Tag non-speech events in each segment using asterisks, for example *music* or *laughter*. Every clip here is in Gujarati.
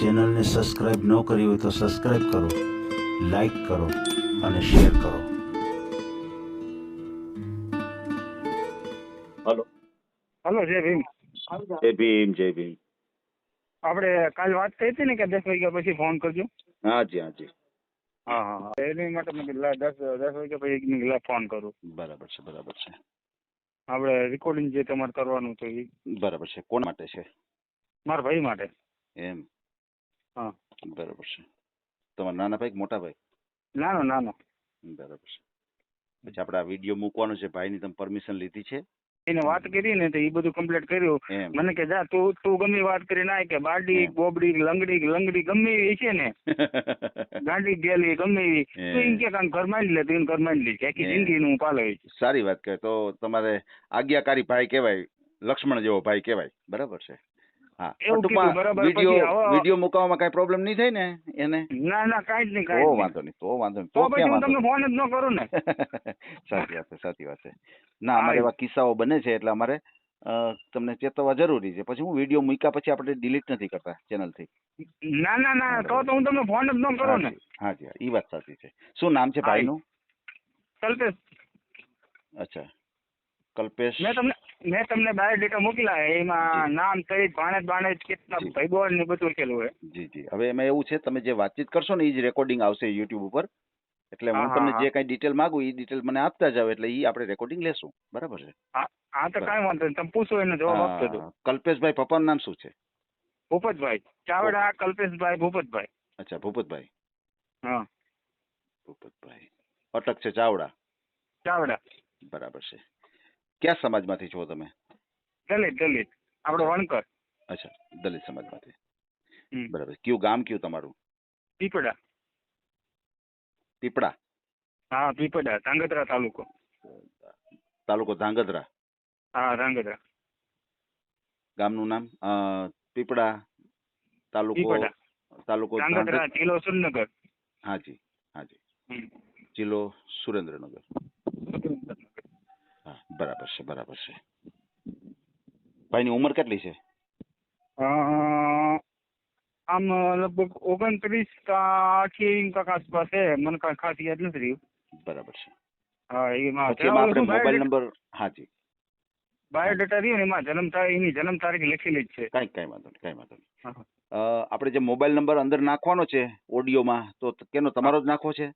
ચેનલને સબસ્ક્રાઇબ ન કરી હોય તો સબસ્ક્રાઇબ કરો લાઈક કરો અને શેર કરો. હલો. હલો જય ભીમ. જય ભીમ જય ભીમ. આપણે કાલ વાત થઈ હતી ને કે દસ વાગ્યા પછી ફોન કરજો. હાજી હાજી. હા હા એની માટે મેં કીધું દસ દસ વાગ્યા પછી મેં ફોન કરું. બરાબર છે બરાબર છે. આપણે રેકોર્ડિંગ જે તમારે કરવાનું તો એ બરાબર છે. કોણ માટે છે? મારા ભાઈ માટે. એમ. હા. બરાબર છે. તમારા નાના ભાઈ કે મોટા ભાઈ? નાનો નાનો. બરાબર છે. પછી આપણે આ વીડિયો મૂકવાનો છે. ભાઈની તમે પરમિશન લીધી છે? એને વાત કરી ને તો એ બધું કમ્પ્લીટ કર્યું. મને કે જા તું તું ગમે વાત કરી નાય કે બારડી. બોબડી લંગડી લંગડી ગમે એવી છે ને. *laughs* ગાંડી ગેલી ગમે એવી. તું એમ. કે કાંઈ ઘર માંડી લે તું એને ઘર માંડી લે. આખી જિંદગી નું પાલવી સારી વાત કહે તો તમારે આજ્ઞાકારી ભાઈ કહેવાય. લક્ષ્મણ જેવો ભાઈ કહેવાય. બરાબર છે. હા. ટૂંકમાં વીડિયો વીડિયો મૂકવામાં કઈ પ્રોબ્લેમ નહીં થાય ને એને? ના ના કાંઈ જ નહીં કાંઈ જ વાંધો નહીં તો વાંધો નહીં તો તો પછી હું તમને ફોન જ ન કરું ને. *laughs* સાચી વાત છે સાચી વાત છે. ના અમારે એવા કિસ્સાઓ બને છે એટલે અમારે તમને ચેતવવા જરૂરી છે. પછી હું વીડિયો મૂક્યા પછી આપણે ડિલીટ નથી કરતા ચેનલથી. ના ના ના તો તો હું તમને ફોન જ ન કરો ને. હાજી હા ઈ વાત સાચી છે. શું નામ છે ભાઈ ભાઈનું? કલ્પેશ. અચ્છા. કલ્પેશ. મેં તમને મેં તમને બાયોડેટા મોકલા એમાં નામ સહિત ભાણેજ ભાણેજ કેટલા જી. ને બધું લખેલું હોય જી જી. હવે એમાં એવું છે તમે જે વાતચીત કરશો ને એ જ રેકોર્ડિંગ આવશે યુટ્યુબ ઉપર. એટલે હું તમને જે કઈ ડિટેલ માંગુ એ ડિટેલ મને આપતા જાવ એટલે એ આપણે રેકોર્ડિંગ લેશું. બરાબર છે? હા તો કાંઈ વાંધો નહીં. તમે પૂછો એને જવાબ આપતો હતો કલ્પેશભાઈ પપ્પાનું નામ શું છે? ભૂપતભાઈ. ચાવડા કલ્પેશભાઈ ભૂપતભાઈ. અચ્છા ભૂપતભાઈ. હા. ભૂપતભાઈ. અટક છે ચાવડા. ચાવડા. બરાબર છે. કયા સમાજમાંથી છો તમે? દલિત દલિત. આપણો વણકર. અચ્છા દલિત સમાજમાંથી. બરાબર. કયું ગામ કયું તમારું? પીપળા. પીપળા? હા પીપળા ધાંગધ્રા તાલુકો. તાલુકો ધાંગધ્રા? હા ધાંગધ્રા. ગામનું નામ? પીપળા તાલુકો? તાલુકો ધાંગધ્રા જિલ્લો સુરેન્દ્રનગર. હાજી હાજી જિલ્લો સુરેન્દ્રનગર. હા બરાબર છે બરાબર છે. ભાઈની ઉંમર કેટલી છે? આમ લગભગ ઓગણત્રીસ કા અઠ્યાવીસ કાંક આસપાસ છે મને કાંઈ ખાસ યાદ નથી રહ્યું. બરાબર છે. હા એમાં પછી એમાં આપણે મોબાઈલ નંબર હાજી બાયોડેટા રહ્યું ને એમાં જન્મ તારીખ એની જન્મ તારીખ લખેલી જ છે. કાંઈ કાંઈ વાંધો નહીં કાંઈ વાંધો નહીં. આપણે જે મોબાઈલ નંબર અંદર નાખવાનો છે ઓડિયોમાં તો ત- કેનો તમારો જ નાખવો છે?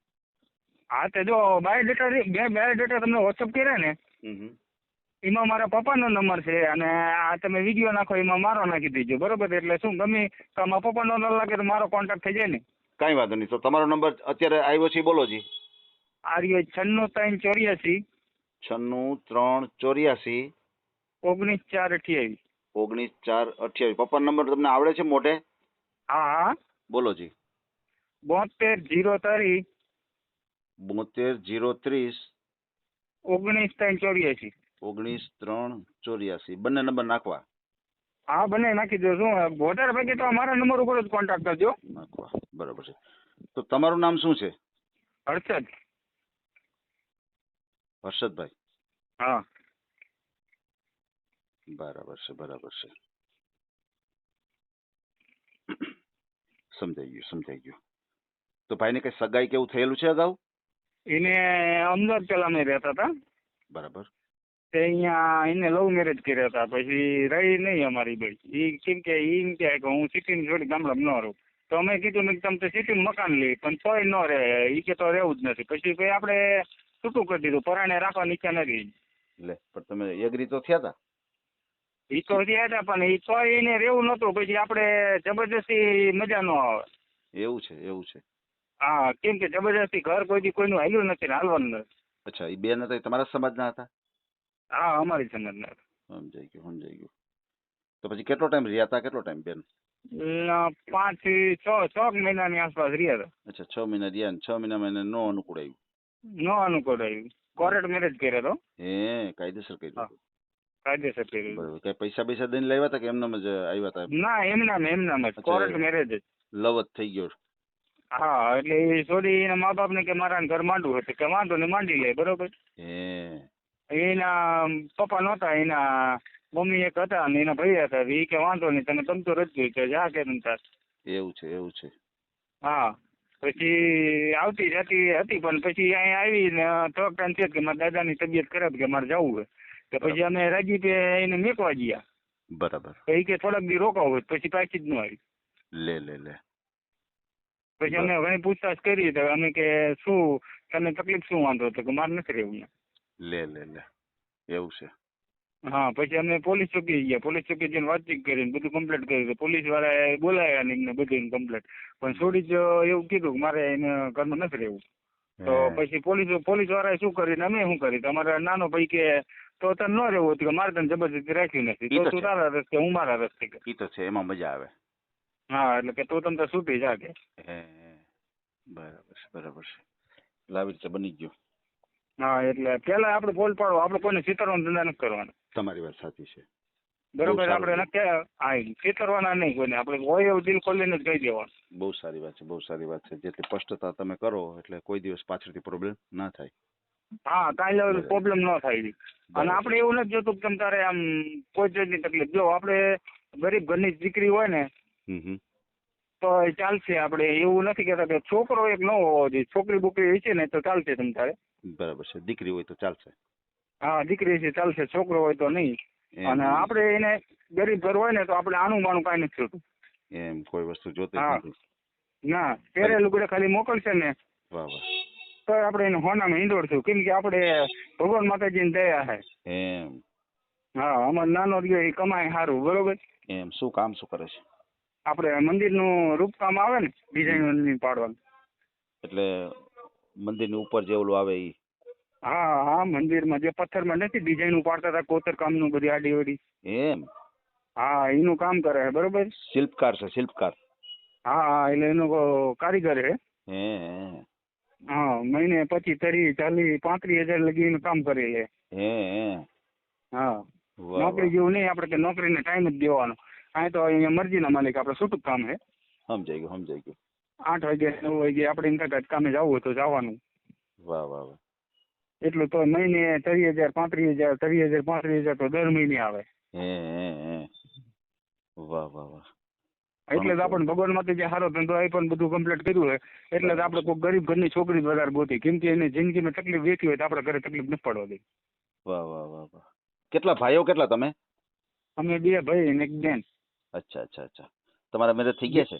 હા તે જો બાયોડેટા બે બાયોડેટા તમને વોટ્સઅપ કર્યા ને. એમાં મારા પપ્પાનો નંબર છે અને આ તમે વીડિયો નાખો એમાં મારો નાખી દેજો બરોબર? એટલે શું ગમે તો પપ્પાનો ન લાગે તો મારો કોન્ટેક્ટ થઈ જાય ને. કાંઈ વાંધો નહીં. તો તમારો નંબર અત્યારે આવ્યો છે બોલો જી. આ છન્નું ત્રણ ચોર્યાસી. છન્નું ત્રણ ચોર્યાસી. ઓગણીસ ચાર અઠ્યાવીસ. ઓગણીસ ચાર અઠ્યાવીસ. પપ્પાનો નંબર તમને આવડે છે હા હા. બોલો જી. બોતેર જીરો ત્રીસ. બોતેર જીરો ત્રીસ. ઓગણીસ ત્રણ ચોર્યાસી. ઓગણીસ ત્રણ ચોર્યાસી. બંને નંબર નાખવા. હા બંને નાખી દો. શું વધારે ભાગે તો અમારા નંબર ઉપર જ કોન્ટેક્ટ કરજો. નાખવા. બરાબર છે. તો તમારું નામ શું છે? હર્ષદ. હર્ષદભાઈ. હા. બરાબર છે બરાબર છે. સમજાઈ ગયું સમજાઈ ગયું. તો ભાઈને કઈ સગાઈ કેવું થયેલું છે અગાઉ? એને અમદાવાદ પેલા અમે રહેતા હતા. બરાબર. તે અહીંયા એને લવ મેરેજ કર્યા હતા. પછી રહી નહીં અમારી ભાઈ એ કેમ કે ઈ એમ કે હું સિટીમાં જોડી ગામડામાં ન રહું. તો અમે કીધું મેં તમે તો સિટીમાં મકાન લે પણ તોય ન રહે. ઈ કે તો રહેવું જ નથી. પછી ભાઈ આપણે છૂટું કરી દીધું. પરાણે રાખવાની ઈચ્છા નથી લે પણ તમે એગ્રી તો થયા હતા એ તો થયા હતા પણ એ તોય એને રહેવું નહોતું. પછી આપણે જબરજસ્તી મજા ન આવે. એવું છે એવું છે. હા કેમ કે જબરજસ્તી ઘર કોઈ દી કોઈનું હાલ્યું નથી ને હાલવાનું નથી. અચ્છા એ બેન હતા એ તમારા સમાજના હતા? હા અમારી સમજના સમજાઈ ગયું સમજાઈ ગયું. તો પછી કેટલો ટાઈમ રહ્યા હતા? કેટલો ટાઈમ બેન? પાંચથી છ છ મહિનાની આસપાસ રહ્યા હતા. અચ્છા છ મહિના રહ્યા ને છ મહિનામાં એને નો અનુકૂળ આવ્યું? ન અનુકૂળ આવ્યું. કોર્ટ મેરેજ કર્યો હતો હે કાયદેસર કર્યું હા. હતું. કાયદેસર કર્યું બરાબર કઈ પૈસા પૈસા દઈને લાવ્યા હતા કે એમનામ જ આવ્યા હતા ના એમના એમના જ. કોર્ટ મેરેજ જ. લવ જ થઈ ગયો. હા એટલે એ છોડી એના મા બાપ ને કે મારા ઘર માંડવું હતું કે વાંધો ને માંડી લે બરોબર? એના પપ્પા નહોતા એના મમ્મી એક હતા અને એના ભાઈ હતા એ કે વાંધો નહીં તને ગમતું રજવું કે જા કે તાર એવું છે એવું છે. હા પછી આવતી જતી હતી પણ પછી અહીંયા આવીને થોડોક ટાઈમ થયો કે મારા દાદાની તબિયત ખરાબ કે મારે જવું છે. તો પછી અમે રાજીપે એને મેકવા ગયા. બરાબર. તો એ કે થોડાક દી હોય પછી પાછી જ ન આવી. લે લે લે. પછી અમે ઘણી પૂછતાછ કરી તો અમે કે શું તને તકલીફ શું વાંધો તો કે મારે નથી રહેવું. લે લે લે. એવું છે. હા પછી અમે પોલીસ ચોકી ગયા. પોલીસ ચોકી જઈને વાતચીત કરીને બધું કમ્પ્લેટ કર્યું તો પોલીસ વાળાએ બોલાયા ને એમને બધું કમ્પ્લેટ પણ છોડી જ એવું કીધું કે મારે એને ઘરમાં નથી રહેવું. તો પછી પોલીસ પોલીસ વાળાએ શું કર્યું અમે શું કર્યું? તમારા નાનો ભાઈ કે તો તને ન રહેવું હતું કે મારે તને જબરજસ્તી રાખ્યું નથી. તો તું તારા રસ્તે હું મારા રસ્તે એ તો છે. એમાં મજા આવે. હા એટલે કે તું તમ તો છૂટી જા કે. બરાબર છે બરાબર છે. એટલે આવી રીતે બની ગયું. હા એટલે પેલા આપણે બોલ પાડો આપણે કોઈને ચિતરવાનો ધંધા નથી કરવાનો. તમારી વાત સાચી છે. બરોબર આપણે નથી હા ચિતરવાના નહીં કોઈને. આપણે હોય એવું દિલ ખોલીને જ કહી દેવાનું. બહુ સારી વાત છે બહુ સારી વાત છે. જેટલી સ્પષ્ટતા તમે કરો એટલે કોઈ દિવસ પાછળથી પ્રોબ્લેમ ના થાય. હા કાંઈ લેવલ પ્રોબ્લેમ ન થાય. અને આપણે એવું નથી જોતું કે તમ તારે આમ કોઈ જાતની તકલીફ. જો આપણે ગરીબ ઘરની દીકરી હોય ને તો ચાલશે. આપણે એવું નથી કહેતા કે છોકરો એક ન હોવો જોઈએ. છોકરી બોકરી હશે ને તો ચાલશે તમ તારે. બરાબર છે. દીકરી હોય તો ચાલશે. હા દીકરી છે ચાલશે. છોકરો હોય તો નહીં. અને આપણે એને ગરીબ ઘર હોય ને તો આપણે આનું માનું કાંઈ નથી જોતું એમ કોઈ વસ્તુ જોતી નથી. ના પહેરે લુગડે ખાલી મોકલશે ને. વાહ વાહ. તો આપણે એને હોનામાં હિંડોળશું. કેમ કે આપણે ભગવાન માતાજીની દયા છે એમ. હા અમાર નાનો રહ્યો એ કમાય સારું. બરોબર? એમ શું કામ શું કરે છે? આપણે મંદિરનું રૂપકામ આવે ને ડિઝાઇન પાડવાનું. એટલે મંદિરની ઉપર જે ઓલું આવે એ હા હા મંદિરમાં જે પથ્થરમાં નથી ડિઝાઇન પાડતા હતા કોતર કામનું બધી આડી ઓડી. એમ? હા એનું કામ કરે છે બરોબર? શિલ્પકાર છે શિલ્પકાર. હા હા એટલે એનો કારીગર છે. હે હે. મહિને પચીસ તરી ચાલી પાંત્રીસ હજાર લગી એનું કામ કરે છે. હે હે. નોકરી જેવું નહીં આપણે કે નોકરીને ટાઈમ જ દેવાનો. અહીં તો અહીંયા મરજીના માલિક આપણે છૂટું કામ છે સમજાઈ ગયું સમજાઈ ગયું. આઠ વાગે નવ વાગે આપણે એમ કામે જવું હોય તો જવાનું. વાહ વાહ વાહ. એટલું તો મહિને ત્રીસ હજાર પાંત્રીસ હજાર ત્રીસ હજાર પાંત્રીસ હજાર તો દર મહિને આવે. વાહ વાહ વાહ. એટલે જ આપણને ભગવાનમાંથી જે સારો ધંધો આપ્યો બધું કમ્પ્લીટ કર્યું હોય એટલે જ આપણે કોઈ ગરીબ ઘરની છોકરી વધારે ગોતી. કેમ કે એને જિંદગીમાં તકલીફ વેઠી હોય તો આપણે ઘરે તકલીફ ન પડવા દે. વાહ વાહ વાહ વાહ. કેટલા ભાઈઓ કેટલા તમે? અમે બે ભાઈ ને એક બેન. અચ્છા અચ્છા અચ્છા. તમારા મેરેજ થઈ ગયા છે?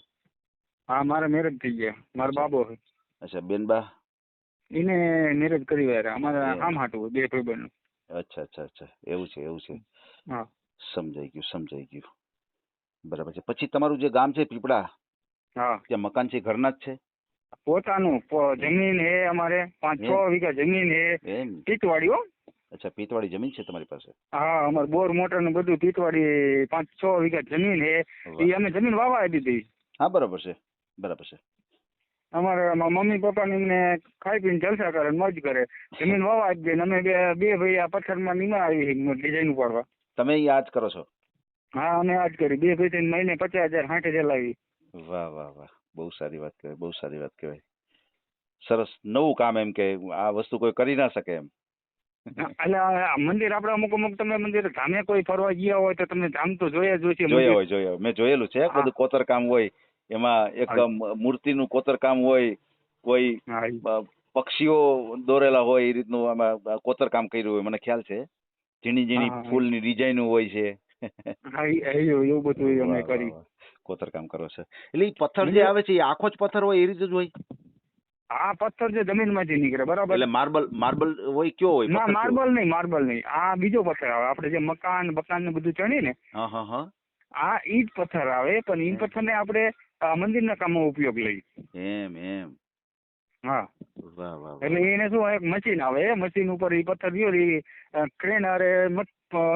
હા મારા મેરેજ થઈ ગયા. મારો બાબો છે. અચ્છા બેનબા? એને મેરેજ કરી વાળા અમારા આમ હાટું બે ભાઈ બહેન અચ્છા અચ્છા અચ્છા. એવું છે એવું છે. હા. સમજાઈ ગયું સમજાઈ ગયું. બરાબર છે. પછી તમારું જે ગામ છે પીપળા હા. ત્યાં મકાન છે ઘરના જ છે? પોતાનું જમીન હે અમારે. પાંચ છ વીઘા જમીન હે એમ. ટીટવાડી હો. અચ્છા પીતવાળી જમીન છે તમારી પાસે? હા અમાર બોર મોટર ને બધું ટીટવાડી પાંચ છ વીઘા જમીન છે. એ અમે જમીન વાવા દીધી હા બરાબર છે બરાબર છે. અમારે મમ્મી પપ્પા ને એમને ખાઈ પીને જલસા કરે મોજ કરે. જમીન વાવા આપી દે અમે બે બે ભાઈ આ પથ્થરમાં નીમા આવી ડિઝાઇન ઉપાડવા. તમે યાદ કરો છો? હા અમે આજ કરી. બે ભાઈ થઈને મહિને પચાસ હજાર સાઠ હજાર લાવી. વાહ વાહ વાહ. બહુ સારી વાત કહેવાય બહુ સારી વાત કહેવાય. સરસ. નવું કામ એમ કે આ વસ્તુ કોઈ કરી ના શકે એમ. એટલે મંદિર આપણે અમુક અમુક તમે મંદિર ધામે કોઈ ફરવા ગયા હોય તો તમને ધામ તો જોયા જ હોય છે જોયા હોય જોયા મેં જોયેલું છે બધું કોતર કામ હોય. એમાં એક મૂર્તિ નું મૂર્તિનું કોતર કામ હોય કોઈ પક્ષીઓ દોરેલા હોય એ રીતનું આમાં કોતર કામ કર્યું હોય મને ખ્યાલ છે. ઝીણી ઝીણી. ફૂલની ડિઝાઇનો હોય છે. એવું *laughs* બધું અમે કરી. કોતર કામ કરો છો. એટલે પથ્થર જે આવે છે એ આખો જ પથ્થર હોય એ રીતે જ હોય? આ પથ્થર જે જમીનમાંથી નીકળે બરાબર? એટલે માર્બલ માર્બલ હોય કયો હોય ના માર્બલ નહીં માર્બલ નહીં. આ બીજો પથ્થર આવે. આપણે જે મકાન બકાન ને બધું ચણી ને આ ઈ જ પથ્થર આવે પણ ઈ પથ્થર ને આપણે મંદિરના કામમાં ઉપયોગ લઈ એમ એમ. હા. એટલે એને શું એક મશીન આવે એ મશીન ઉપર ઈ પથ્થર રહ્યો એ ક્રેન અરે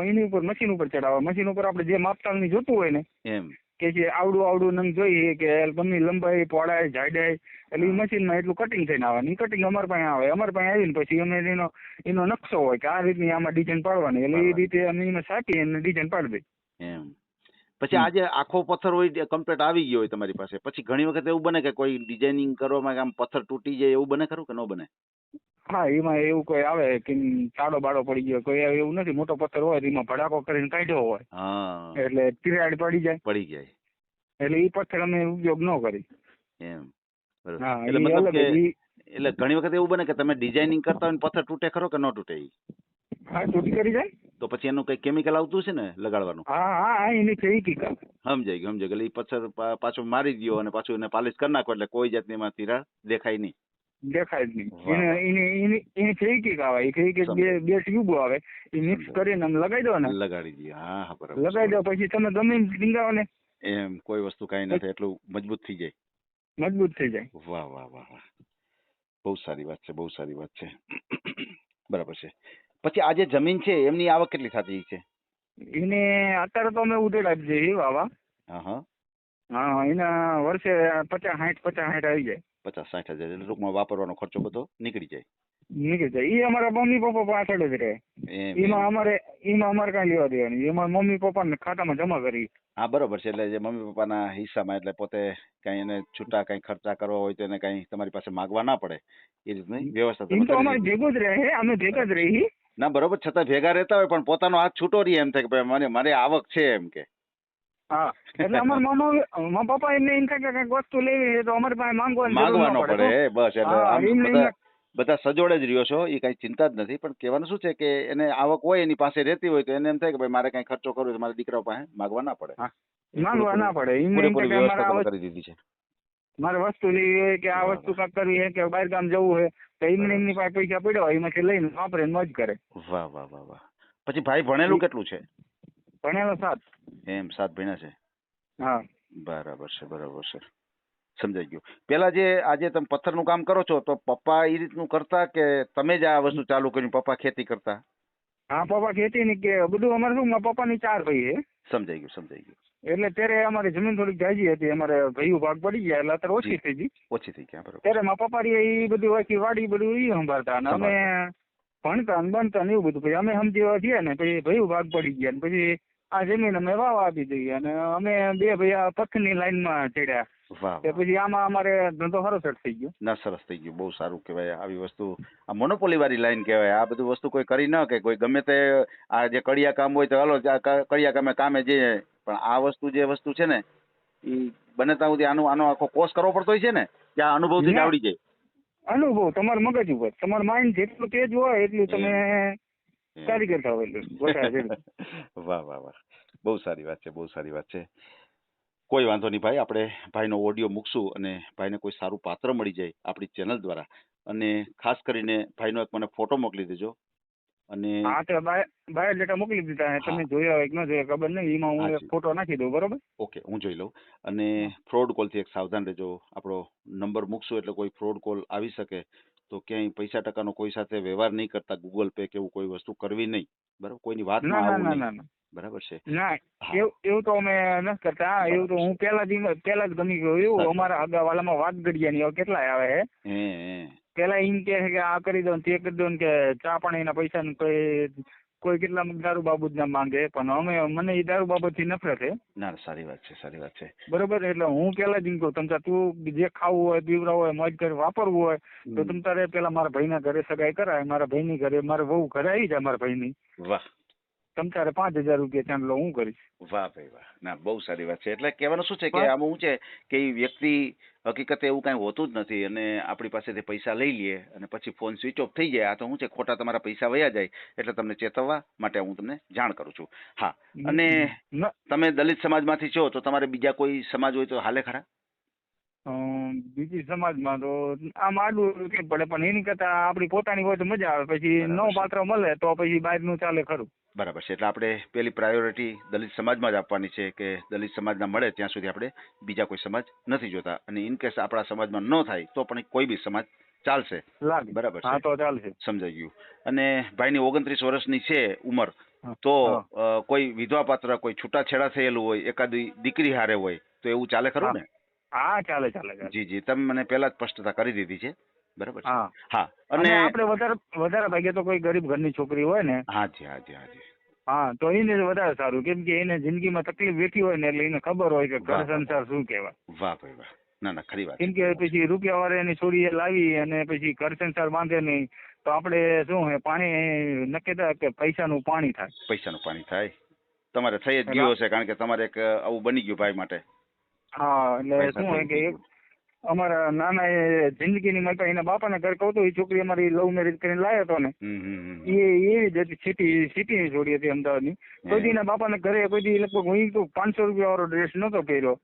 એની ઉપર મશીન ઉપર ચડાવે. મશીન ઉપર આપણે જે માપતાલની જોતું હોય ને એમ. કે જે આવડું આવડું નંગ જોઈએ કે ગમે લંબાઈ પહોળાઈ જાડાઈ એટલે મશીન મશીનમાં એટલું કટિંગ થઈને આવે ઈ કટિંગ અમારે પાસે આવે. અમારી પાસે આવીને પછી અમે એનો એનો નકશો હોય કે આ રીતની આમાં ડિઝાઇન પાડવાની. એટલે એ રીતે અમે એને સાચી અને ડિઝાઇન પાડી દઈ એમ. પછી આજે આખો પથ્થર હોય કમ્પ્લીટ આવી ગયો હોય તમારી પાસે. પછી ઘણી વખત એવું બને કે કોઈ ડિઝાઇનિંગ કરવામાં કે આમ પથ્થર તૂટી જાય એવું બને ખરું કે ન બને? હા એમાં એવું કોઈ આવે કે તાળો બાળો પડી ગયો કોઈ એવું નથી. મોટો પથ્થર હોય તો એમાં ભડાકો કરીને કાઢ્યો હોય. હા. એટલે તિરાડ પડી જાય. પડી જાય. એટલે એ પથ્થર અમે ઉપયોગ ન કરી. એમ. હા એટલે મતલબ કે એટલે ઘણી વખત એવું બને કે તમે ડિઝાઇનિંગ કરતા હોય પથ્થર તૂટે ખરો કે ન તૂટે એ હા તૂટી કરી જાય. તો પછી એનું કઈ કેમિકલ આવતું છે ને લગાડવાનું? હા હા એની છે ઈ સમજાઈ ગયું સમજાઈ ગયું. એટલે એ પથ્થર પાછો મારી ગયો અને પાછું એને પાલિશ કરી નાખો એટલે કોઈ જાતની એમાં તિરાડ દેખાય નહીં. દેખાય જ નહીં. એને. એની એની આવે. એ કે બે બે ટ્યુબો આવે. એ મિક્સ કરીને આમ લગાવી દો ને. લગાડી દઈએ. હા હા બરાબર. લગાવી દો પછી તમે ગમે ટીંગાવો ને. એમ કોઈ વસ્તુ કાંઈ નથી એટલું મજબૂત થઈ જાય. મજબૂત થઈ જાય. વાહ વાહ વાહ વાહ. બહુ સારી વાત છે બહુ સારી વાત છે. બરાબર છે. પછી આ જે જમીન છે એમની આવક કેટલી થતી છે? એને અત્યારે તો અમે ઉધેડ આપી દઈએ વાવા હા હા. હા એના વર્ષે પચાસ સાઠ પચાસ સાઠ આવી જાય. પચાસ સાઠ હજાર એટલે ટૂંકમાં વાપરવાનો ખર્ચો બધો નીકળી જાય. નીકળી જાય. એ અમારા મમ્મી પપ્પા પાછળ જ રહે. એમાં અમારે એમાં અમારે કાંઈ લેવા દેવાની. એમાં મમ્મી પપ્પાને ખાતામાં જમા કરી. હા બરોબર છે એટલે જે મમ્મી પપ્પાના હિસ્સામાં એટલે પોતે કઈ એને છૂટા કઈ ખર્ચા કરવા હોય તો એને કઈ તમારી પાસે માગવા ના પડે. એ રીતની વ્યવસ્થા એમ તો અમારે ભેગું જ રહે અમે ભેગા જ રહી ના બરોબર છતાં ભેગા રહેતા હોય પણ પોતાનો હાથ છૂટો રહે એમ થાય કે ભાઈ મને મારી આવક છે એમ કે. હા. એટલે અમારા *laughs* મામા મારા પપ્પા એમને એમ થાય કે કંઈક વસ્તુ લેવી છે તો અમારે પાસે માંગવાની જરૂર માગવા ન ન પડે. બસ એટલે બધા સજોડે જ રહ્યો છો એ કઈ ચિંતા જ નથી પણ કહેવાનું શું છે કે એને આવક હોય એની પાસે રહેતી હોય તો એને એમ થાય કે ભાઈ મારે કઈ ખર્ચો કરવો છે મારા દીકરા પાસે માગવા ના પડે. માંગવા ના પડે. કરી દીધી છે. મારે વસ્તુ લેવી હોય કે આ વસ્તુ કાંઈક કરવી છે કે બહાર ગામ જવું હોય તો એમને. એમની પાસે પૈસા પડ્યા હોય એમાંથી લઈને વાપરે મોજ કરે. વાહ વાહ વાહ વાહ. પછી ભાઈ ભણેલું કેટલું છે? ભણેલો સાત એમ સાત ભણ્યા છે? હા. બરાબર છે બરાબર છે. સમજાઈ ગયું. પેલા જે આજે તમે પથ્થરનું કામ કરો છો તો પપ્પા એ રીતનું કરતા કે તમે જ આ વસ્તુ ચાલુ કર્યું પપ્પા ખેતી કરતા? હા પપ્પા ખેતી ની કે બધું અમારે શું પપ્પાની ચાર ભાઈ છે. સમજાઈ ગયું સમજાઈ ગયું. એટલે ત્યારે અમારી જમીન થોડીક જાજી હતી અમારે ભાઈઓ ભાગ પડી ગયા એટલે અત્યારે ઓછી થઈ ગઈ. ઓછી થઈ ગયા બરાબર. ત્યારે મારા પપ્પા એ બધું ઓછી વાડી બધું એ સંભાળતા અને અમે ભણતા ને બનતા ને એવું બધું. પછી અમે સમજી થયા ને પછી ભાઈઓ ભાગ પડી ગયા ને પછી આ જમીન અમે વાવા આપી દઈએ અને અમે બે ભાઈ પથ્થરની લાઈનમાં ચડ્યા. તે પછી આમાં અમારે ધંધો સારો સેટ થઈ ગયો. ના સરસ થઈ ગયું. બહુ સારું કહેવાય. આવી વસ્તુ આ મોનોપોલી વાળી લાઈન કહેવાય. આ બધું વસ્તુ કોઈ કરી ન કે કોઈ ગમે તે આ જે કડિયા કામ હોય તો હાલો કડિયા કામે કામે જઈએ. પણ આ વસ્તુ જે વસ્તુ છે ને એ બને ત્યાં સુધી આનો આનો આખો કોર્સ કરવો પડતો હોય છે ને કે આ અનુભવથી આવડી જાય. અનુભવ તમારા મગજ ઉપર. તમારું માઇન્ડ જેટલું તેજ હોય એટલું તમે વધારે છે. વાહ વાહ વાહ બહુ સારી વાત છે બહુ સારી વાત છે કોઈ વાંધો નહીં ભાઈ આપણે ભાઈનો ઓડિયો મૂકશું અને ભાઈને કોઈ સારું પાત્ર મળી જાય આપણી ચેનલ દ્વારા અને ખાસ કરીને ભાઈનો એક મને ફોટો મોકલી દેજો અને હા તો બાયોડેટા મોકલી દીધા. તમે જોયા હોય કે ન જોયા ખબર નહીં એમાં હું એક ફોટો નાખી દઉં બરોબર ઓકે હું જોઈ લઉં અને ફ્રોડ કોલથી એક સાવધાન રહેજો આપણો નંબર મૂકશું એટલે કોઈ ફ્રોડ કોલ આવી શકે તો ક્યાંય પૈસા ટકાનો કોઈ સાથે વ્યવહાર નહીં કરતા ગૂગલ પે કે એવું કોઈ વસ્તુ કરવી નહીં. બરાબર? કોઈની વાત ના આવું ના નહીં. ના ના. બરાબર છે? ના એવું એવું તો અમે નથી કરતા. એવું તો હું પેલા જ પેલા જ ગમી ગયું. એવું. અમારા હગાવાલામાં વાત ગડિયાની હવે કેટલાય આવે છે પેલા એમ કે કે આ કરી દો ને તે કરી દો ને કે ચા પાણીના પૈસા ને કોઈ કોઈ કેટલા દારૂ બાબત ના માંગે પણ અમે મને એ દારૂ બાબતથી નફરત છે ના ના, સારી વાત છે સારી વાત છે. બરોબર? એટલે હું પેલા જ કહું તમ તું જે ખાવું હોય પીવડાવવું હોય મોજ કરી વાપરવું હોય તો. તમ તારે પેલા મારા ભાઈના ઘરે સગાઈ કરાય મારા ભાઈની ઘરે મારા વહુ ઘરે આવી જાય મારા ભાઈની. વાહ. તમ તારે પાંચ હજાર રૂપિયા ચાંદલો હું કરીશ. વાહ ભાઈ વાહ. ના બહુ સારી વાત છે. એટલે કહેવાનું શું છે કે આમાં શું છે કે એ વ્યક્તિ હકીકતે એવું કાંઈ હોતું જ નથી અને આપણી પાસેથી પૈસા લઈ લઈએ અને પછી ફોન સ્વિચ ઓફ થઈ જાય. આ તો શું છે ખોટા તમારા પૈસા વયા જાય એટલે તમને ચેતવવા માટે હું તમને જાણ કરું છું. હા અને તમે દલિત સમાજમાંથી છો તો તમારે બીજા કોઈ સમાજ હોય તો હાલે ખરા? બીજી સમાજમાં તો આમ આડું કે પડે? પણ એની કરતા આપણી પોતાની હોય તો મજા આવે. પછી નવ પાત્ર મળે તો પછી બહારનું ચાલે ખરું. બરાબર છે. એટલે આપણે પેલી પ્રાયોરિટી દલિત સમાજમાં જ આપવાની છે કે દલિત સમાજના મળે ત્યાં સુધી આપણે બીજા કોઈ સમાજ નથી જોતા. અને ઇન કેસ આપણા સમાજમાં ન થાય તો પણ કોઈ બી સમાજ ચાલશે. બરાબર હા તો ચાલશે. સમજાઈ ગયું. અને ભાઈની ઓગણત્રીસ વર્ષની છે ઉંમર તો કોઈ વિધવા પાત્ર કોઈ છૂટાછેડા થયેલું હોય એકાદી દીકરી હારે હોય તો એવું ચાલે ખરું ને? હા ચાલે ચાલે જી જી. તમે મને પહેલા જ સ્પષ્ટતા કરી દીધી છે. બરાબર છે? હા. હા. અને આપણે વધારે વધારે ભાગે તો કોઈ ગરીબ ઘરની છોકરી હોય ને. હાજી હા જી હા તો એને વધારે સારું. કેમ કે એને જિંદગીમાં તકલીફ વેઠી હોય ને એટલે એને ખબર હોય કે ઘર. સંસાર શું કહેવાય. વાહ. ભાઈ વાહ. ના ના ખરી વાત કેમ કે પછી રૂપિયા વાળા એની છોડીએ લાવી અને પછી ઘર સંસાર બાંધે નહીં તો આપણે શું હે પાણી નક્કી થાય કે પૈસાનું પાણી થાય. પૈસાનું પાણી થાય. તમારે થઈ જ ગયું હશે કારણ કે તમારે એક આવું બની ગયું ભાઈ માટે. હા એટલે શું હોય કે અમારા નાના એ જિંદગીની માટે એના બાપાના ઘર કહું તો એ છોકરી અમારી લવ મેરેજ કરીને લાયો હતો ને. એ એવી જ હતી સિટી સિટીની છોડી હતી અમદાવાદની. કોઈ દી એના બાપાના ઘરે કોઈ દી લગભગ હું તો પાંચસો રૂપિયા વાળો ડ્રેસ નહોતો પહેર્યો.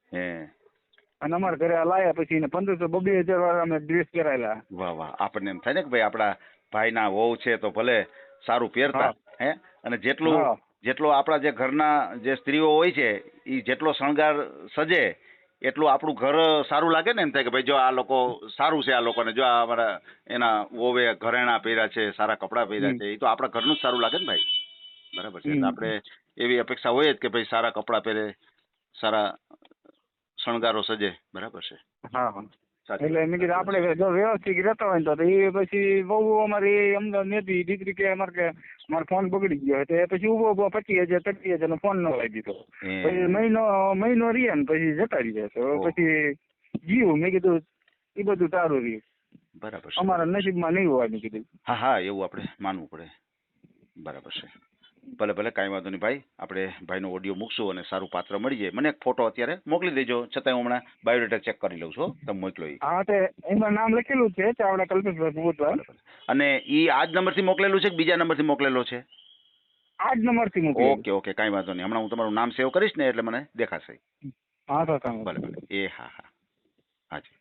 અને અમારા ઘરે લાયા પછી એને પંદરસો બબે હજાર વાળા અમે ડ્રેસ પહેરાયેલા. વાહ વાહ. આપણને એમ થાય ને કે ભાઈ આપણા ભાઈના વહુ છે તો ભલે સારું પહેરતા હે. અને જેટલું જેટલો આપણા જે ઘરના જે સ્ત્રીઓ હોય છે એ જેટલો શણગાર સજે એટલું આપણું ઘર સારું લાગે ને એમ થાય કે ભાઈ જો આ લોકો સારું છે આ લોકોને જો આ અમારા એના વોવે ઘરેણા પહેર્યા છે સારા કપડાં પહેર્યા છે એ તો આપણા ઘરનું જ સારું લાગે ને ભાઈ. બરાબર છે. આપણે એવી અપેક્ષા હોય જ કે ભાઈ સારા કપડાં પહેરે સારા શણગારો સજે બરાબર છે. હા. એટલે એમ કીધું આપણે જો વ્યવસ્થિત રહેતા હોય તો એ પછી બહુ અમારી અમદાવાદ નથી દીકરી કે અમારે કે મારો ફોન બગડી ગયો તો એ પછી ઊભો ઊભો પચીસ હજાર ત્રીસ હજાર ફોન ન લાવી દીધો. પછી મહિનો મહિનો રહીએ ને પછી જતા રહીએ તો પછી જીવ. મેં કીધું એ બધું તારું રહ્યું. બરાબર અમારા નસીબમાં નહીં હોય મેં કીધું. હા હા એવું આપણે માનવું પડે. બરાબર છે. ભલે ભલે કાંઈ વાંધો નહીં ભાઈ. આપણે ભાઈનો ઓડિયો મૂકશું અને સારું પાત્ર મળી જાય. મને એક ફોટો અત્યારે મોકલી દેજો. છતાં હું હમણાં બાયોડેટા ચેક કરી લઉં છું. તમે મોકલો એ હા તે એમાં નામ લખેલું છે ચાવડા કલ્પેશભાઈ ભૂતવાલ અને ઈ આ જ નંબરથી મોકલેલું છે કે બીજા નંબરથી મોકલેલો છે? આ જ નંબરથી મોકલી ઓકે ઓકે કાંઈ વાંધો નહીં. હમણાં હું તમારું નામ સેવ કરીશ ને એટલે મને દેખાશે. હા તો ભલે ભલે. એ હા હા. હાજી